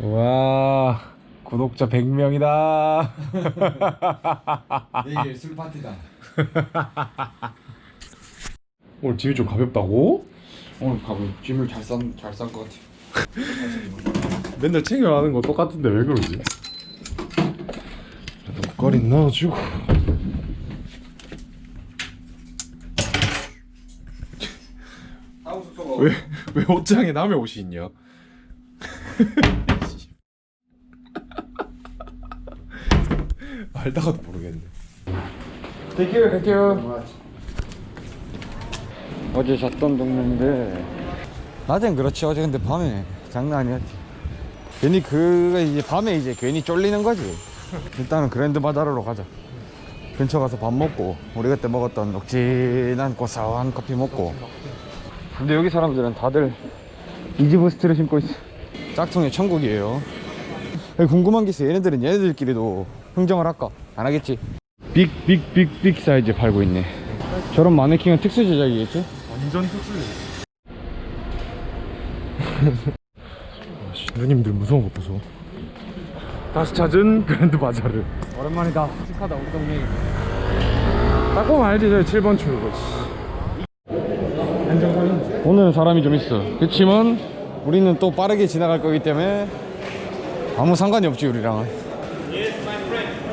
와 구독자 100명이다 내일 술 파티다. 오늘 집이 좀 가볍다고? 오늘 밥을 짐을 잘싼잘싼것 같아. 맨날 챙겨가는 거 똑같은데 왜 그러지? 그래도 목걸이 넣어주고 왜, 왜 옷장에 남의 옷이 있냐? 알다가도 모르겠네 땡큐 땡큐. 어제 잤던 동네인데 낮엔 그렇지 어제 근데 밤에 장난 아니었지. 괜히 그 이제 밤에 이제 괜히 쫄리는 거지. 일단은 그랜드 바자르로 가자. 근처 가서 밥 먹고 우리 그때 먹었던 녹진한 고소한 커피 먹고. 근데 여기 사람들은 다들 이지부스트를 신고 있어. 짝퉁의 천국이에요. 궁금한 게 있어. 얘네들은 얘네들끼리도 흥정을 할까? 안 하겠지. 빅, 빅, 빅, 빅 사이즈 팔고 있네. 저런 마네킹은 특수 제작이겠지? 완전 특수네 누님들 무서운 거 보소 다시 찾은 그랜드 바자르 오랜만이다. 씩하다 우리 동네. 딱 보면 알지 저기 7번 출구 오늘은 사람이 좀 있어. 그렇지만 우리는 또 빠르게 지나갈 거기 때문에 아무 상관이 없지 우리랑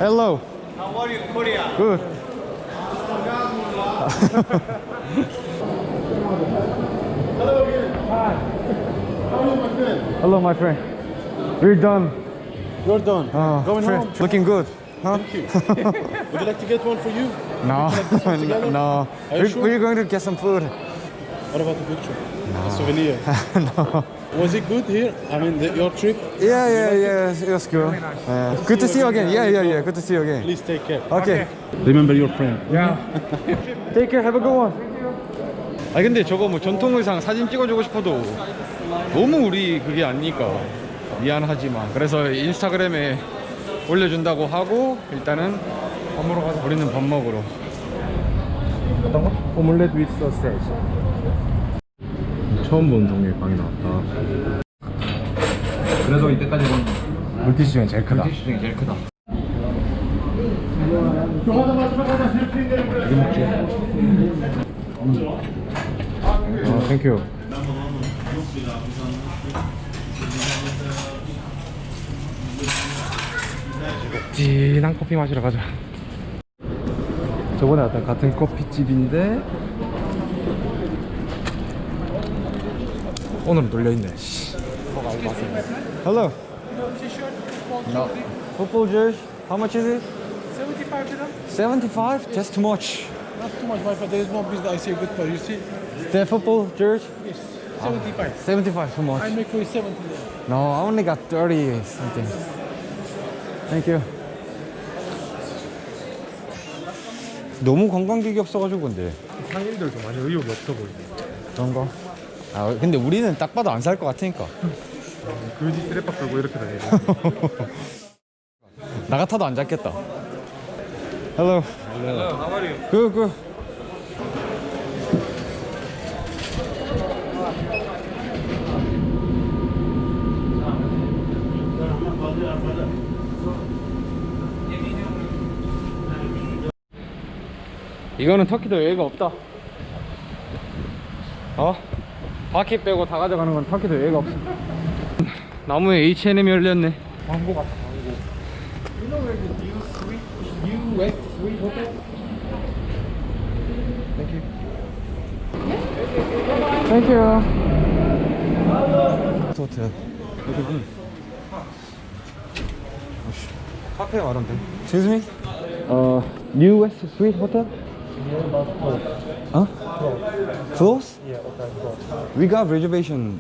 Hello. How are you, Korea? Good. Hello, again. Hi. Hello, my friend. Hello, my friend. We're done. You're done. Uh, Going home. Looking good. Huh? Thank you. Would you like to get one for you? No, together? no. Are you We're, sure? we're going to get some food. What about the picture? A souvenir. Was it good here? I mean, the, your trip? Yeah, yeah, yeah. It was good. Uh, good to see you again. Yeah, yeah, yeah. Good to see you again. Please take care. Okay. Remember your friend. Take care. Have a good one. 아 근데 저거 뭐 전통 의상 사진 찍어주고 싶어도 너무 우리 그게 아니니까 미안하지만 그래서 인스타그램에 올려준다고 하고 일단은 밥 먹으러 가자. 우리는 밥 먹으러. 어떤 거? 오믈렛 위드 소세지 처음 보는 종류의 빵이 나왔다. 그래도 이때까지 본 물티슈 중에 제일 크다. 티슈 중에 제일 크다. 어 땡큐 진한 커피 마시러 가자. 저번에 왔던 같은 커피집인데 오늘은 놀려있네 씨. Hello. No. Football jersey. How much is it? 75 dirham? 75? That's too much. Not too much, my friend. There is piece that I say good for you. See? The football jersey? Yes. 75. 75 too much. I make for you 70 dirham. No, I only got 30 something. Thank you. 너무 관광객이 없어가지고 근데 상인들도 많이 의욕이 없어 보이네 그런가? 아 근데 우리는 딱 봐도 안 살 것 같으니까 그지 쓰레빠 끌고 이렇게 다니고 나 같아도 안 잡겠다. Hello. Hello. How are you? Good, good. 이거는 터키도 여유가 없다. 어? 바퀴 빼고 다 가져가는 건 터키도 여유가 없어. 나무에 H&M이 열렸네. 광고 같아 광고 땡큐. 호텔. 여기군. 카페 말하면 돼. Excuse me? Uh, New West Suite Hotel? Huh? Close? Yeah, okay, go. We got reservation.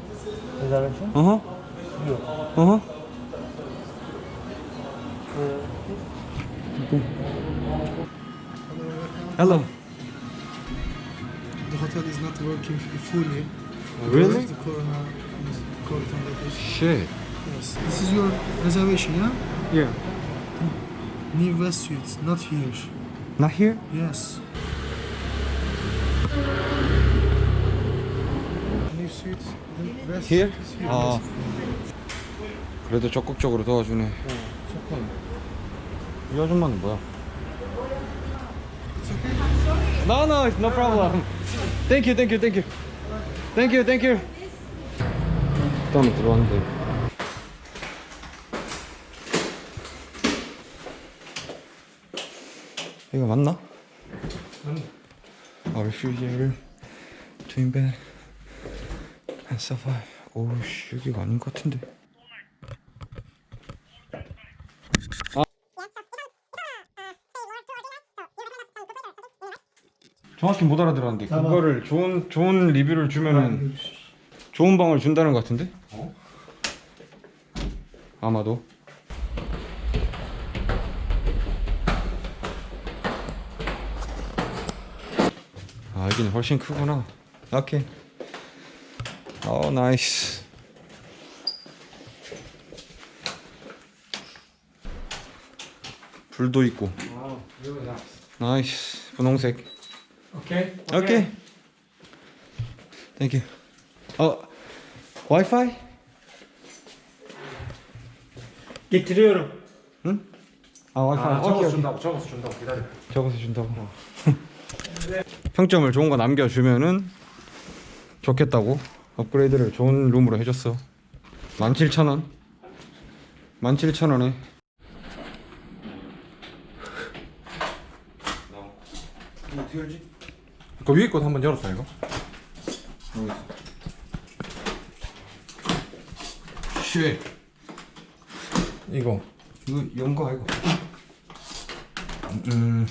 Reservation? Uh huh. Uh huh. Hello. The hotel is not working fully. Really? Because The corona is quarantine like this. Shit. Yes. This is your reservation, yeah? Yeah New West Suites, not here. Not here? Yes. Here? Uh, yes. 그래도 적극적으로 도와주네. 이 아줌마는 뭐야? No, no, it's no problem. Thank you, thank you, thank you. Thank you, thank you. 일단은 들어왔는데. 이거 맞나? 맞네. 아, refrigerator, twin bed, sofa. 오우씨, 여기가 아닌 것 같은데. 정확히 못 알아들었는데 그거를 좋은 좋은 리뷰를 주면은 좋은 방을 준다는 것 같은데? 아마도. 아 여기는 훨씬 크구나. 오케이. 어 나이스. 불도 있고. 나이스. 분홍색. 오케이. 오케이. Thank you. 어, 와이파이? Getiriyorum. 응? 아 와이파이. 아, 오케이, 적어서 오케이. 준다고. 적어서 준다고 기다려. 적어서 준다고. 평점을 좋은 거 남겨주면은 좋겠다고 업그레이드를 좋은 룸으로 해줬어. 17,000원. 17,000원에. 어떻게 열지? 그 위에 것도 한번 열었어 이거. 쉣. 이거. 이거 연거 아이고. 음.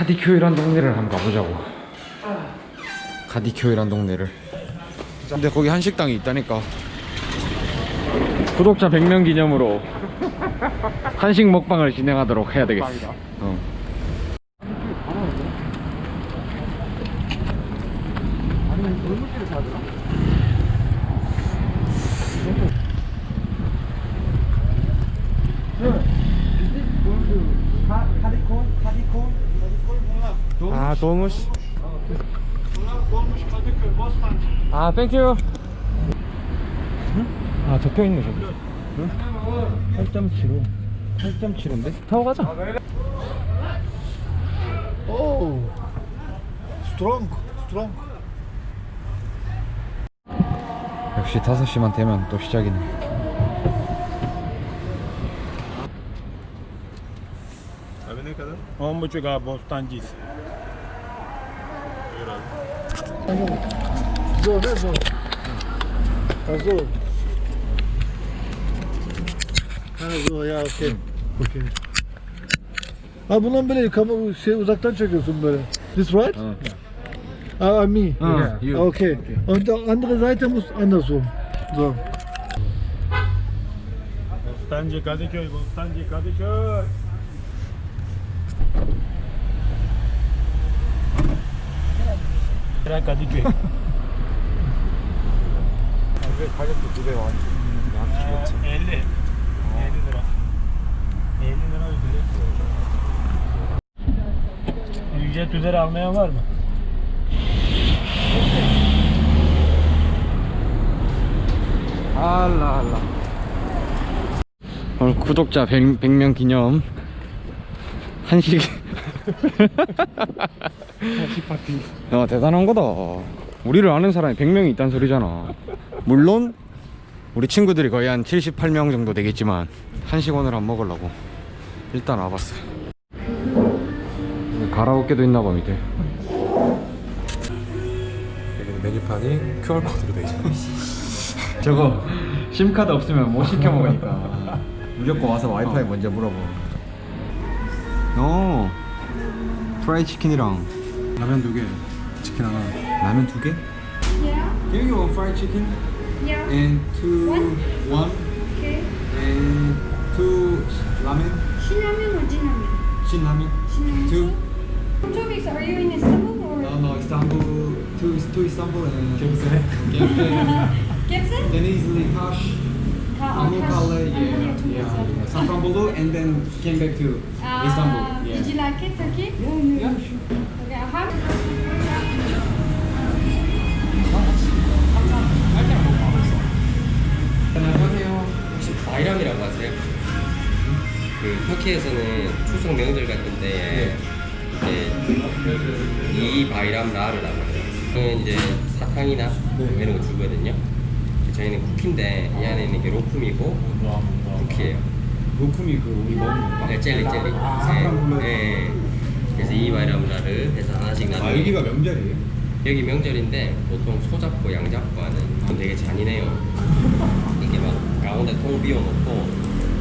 카디큐이란 동네를 한번 가보자고. 카디큐이란 동네를. 근데 거기 한식당이 있다니까. 구독자 100명 기념으로 한식 먹방을 진행하도록 해야 되겠어. 어. 아 도무시. 아 땡큐. 아 적혀 있네 저기. 8.75. 8.75인데? 타고 가자. Oh, strong, strong. 역시 5시만 되면 또 시작이네. Abi ne kadar? 10 buçuk abi Bostancıyız. Zo, ne zo? Ha zo. Ha zo ya okey. Okey. Ha bundan böyle kamu şey uzaktan çekiyorsun böyle. This right? Ah, me. Ah, you. Okay. Und die andere Seite muss andersrum. So. Bostancı Kadıköy, Bostancı Kadıköy. Tren Kadıköy. 가격도 두배 완. 양치겠지. 50. 50 lira. 50 lira ücret. Ücret üzeri almayan var mı? 알라 알라. 오늘 구독자 100, 100명 기념 한식 파티. 야 대단한 거다. 우리를 아는 사람이 100명이 있단 소리잖아. 물론 우리 친구들이 거의 한 78명 정도 되겠지만 한식 오늘 안 먹으려고 일단 와봤어. 가라오케도 있나봐 밑에. 여기는 메뉴판이 QR 코드로 돼 있잖아. 저거 심카드 없으면 못 시켜 먹으니까. 무조건 와서 와이파이 먼저 물어봐. 어. 프라이 치킨이랑 라면 두 개, 치킨 하나. 라면 두 개? Yeah. Can you get one fried chicken Yeah. and two one and two ramen, 신라면 or 진라면? shin ramen. 신라면. Two. From two weeks, are you in Istanbul or? No, no, Istanbul, two, two Istanbul and Gebze. Gebze? Denizli, Kaş, Ka- Pamukkale, Kaş- yeah, Antalya, two yeah, weeks. yeah. Safranbolu, and then came back to Uh, Istanbul. Yeah. Did you like it, Turkey? Yeah, yeah, sure. Okay, how? 안녕하세요. 혹시 바이람이라고 아세요? 그 터키에서는 추석 명절 같은 때에 이제 이 바이람 라르라고 해요. 저는 이제 사탕이나 뭐 이런 거 주거든요. 저희는 쿠키인데 이 안에 있는 게 로품이고 쿠키예요. 로품이 그 우리 먹는 거. 네, 젤리 젤리. 아, 네, 네. 그래서 이 바이람 라르 해서 하나씩 아, 나눠요. 여기가 명절이에요? 여기 명절인데 보통 소 잡고 양 잡고 하는 건 되게 잔인해요. 이게 막 가운데 통 비워놓고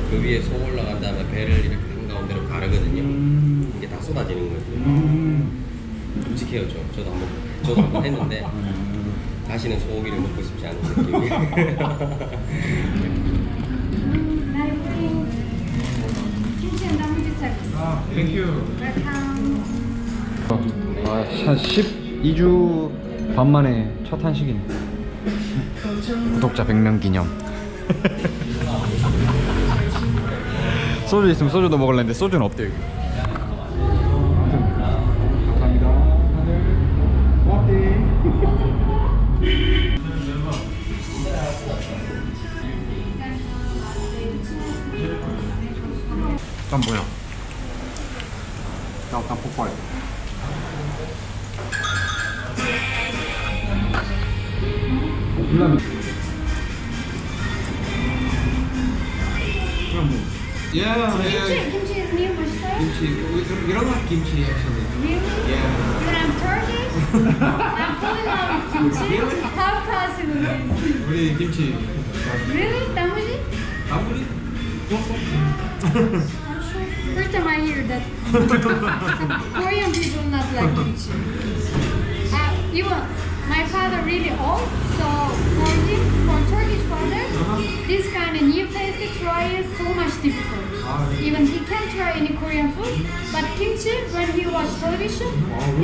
그 위에 소 올라간 다음에 배를 이렇게 한 가운데로 가르거든요. 음. 이게 다 쏟아지는 거예요. 음. 끔찍해요, 저. 저도 한번 저도 한번 했는데 다시는 소고기를 먹고 싶지 않은 느낌이. 나이 아, 땡큐. 아, 한 12주 반 만에 첫 한식이네. 구독자 100명 기념. 소주 있으면 소주도 먹을랬는데 소주는 없대 여기. Really? Tamil? Tamil? First time I hear that. Korean people not like kimchi. Uh, even my father really old, so for him, for Turkish father, uh -huh. this kind of new place to try is so much difficult. Uh, even he can try any Korean food, but kimchi, when he watch television,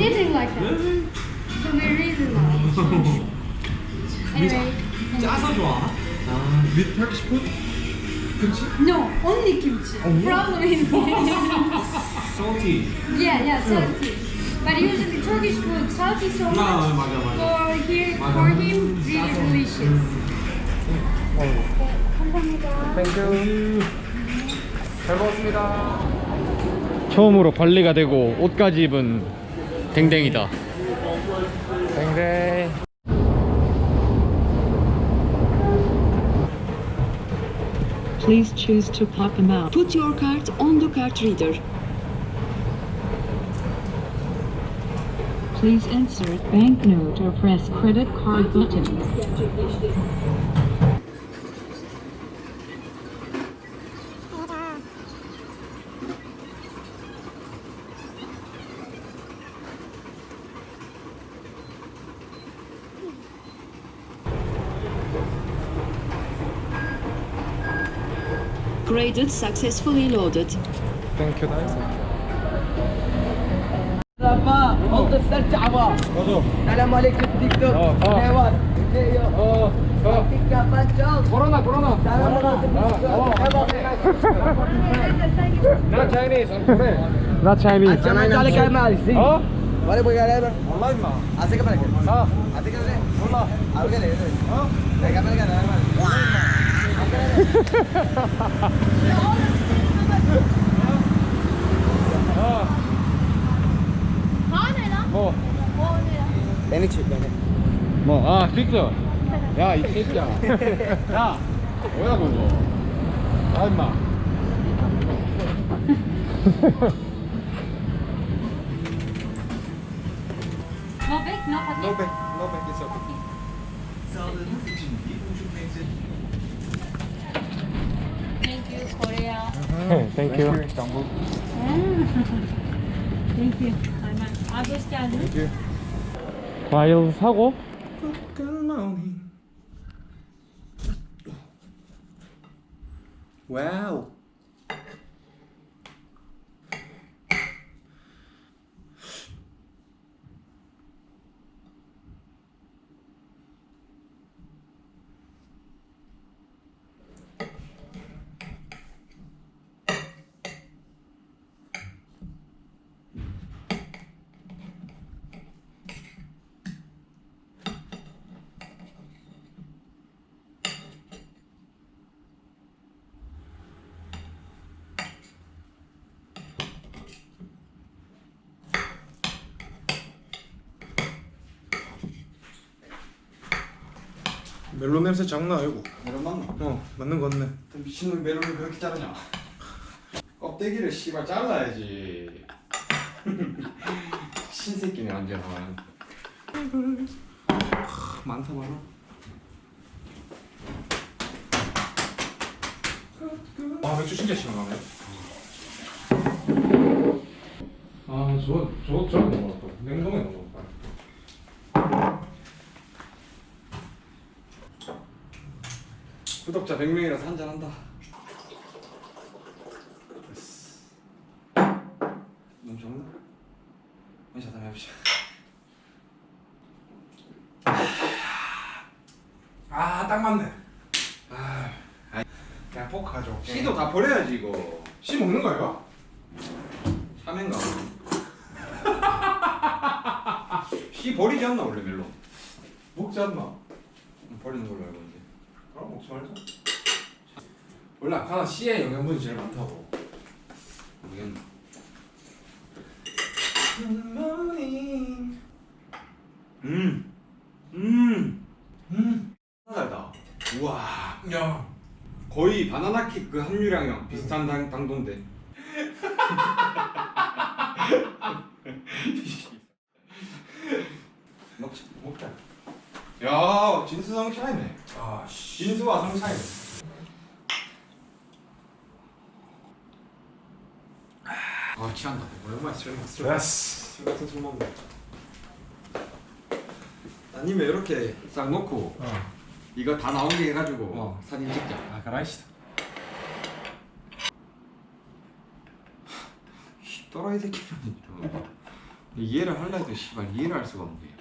nothing like that. So we really love. Anyway. 짜서 좋아. 아, with Turkish food? 김치? no, only kimchi. Problem is. Salty. Yeah, yeah, salty. But usually Turkish food salty so much. 아, 맞아, 맞아. For here, for him, really delicious. 감사합니다. 잘 먹었습니다. 처음으로 관리가 되고 옷까지 입은 댕댕이다. 댕댕. Please choose to pop them out. Put your card on the card reader. Please insert banknote or press credit card button. upgraded successfully loaded. Thank you. Merhaba, oldu serçava. Oldu. Selam aleyküm dikduk. Ne var? Ne yok? Corona, Corona. Not Chinese, I'm Korean. Not Chinese. Chinese عليك يا مالي. اه؟ ولا ابغى قلابه. والله ما. اعطيك مالك. اه. اعطيك مالك. والله. اعطيك مالك. اه. لا كمل كده. Kamal. 뭐, Ini cik. 뭐, 아, 픽서. 야, 이 새끼야. 야, 뭐야 그거? 아, 임마. No bake, no hot No back, no back, it's okay. Thank you, Korea. 땡큐. İstanbul. Thank you. Aynen. Abi hoş geldiniz. 과일 사고 와우. 멜론 냄새 장난 아니고. 이런 맞나? 어, 맞는 거 같네. 미친놈 메론을 그렇게 자르냐? 껍데기를 씨발 잘라야지. 신새끼네 완전. 많다 많아. 아 맥주 진짜 시원하네. 아, 저, 저, 저 먹었다. 냉동에 넣었다. 구독자 100명이라서 한잔 한다. 너무 좋나? 원샷 한번 해보자. 아, 딱 맞네. 아, 그냥 포크 가져올게. 씨도 다 버려야지 이거. 씨 먹는 거야, 이거? 참외인가? 씨 버리지 않나 원래 멜론? 먹지 않나? 버리는 걸로 알고 있는데. 말자. 원래 아까는 씨의 영양분이 제일 많다고. 모르겠나? 음, 음, 음, 달다. 우와, 야. 거의 바나나 킥 그 함유량이랑 비슷한 당, 당도인데. 먹자, 먹자. 야, 진수성 차이네. 아, 씨. 진수와 성 차이네. 아, 취한다. 오랜만에 술 먹었어. 됐어. 술 같은 술 먹네. 아니면 이렇게 싹 놓고 어. 이거 다 나오게 해가지고 어. 사진 찍자. 아, 그라이시다. 또라이 새끼는 이해를 할라 해도 씨발 이해를 할 수가 없네.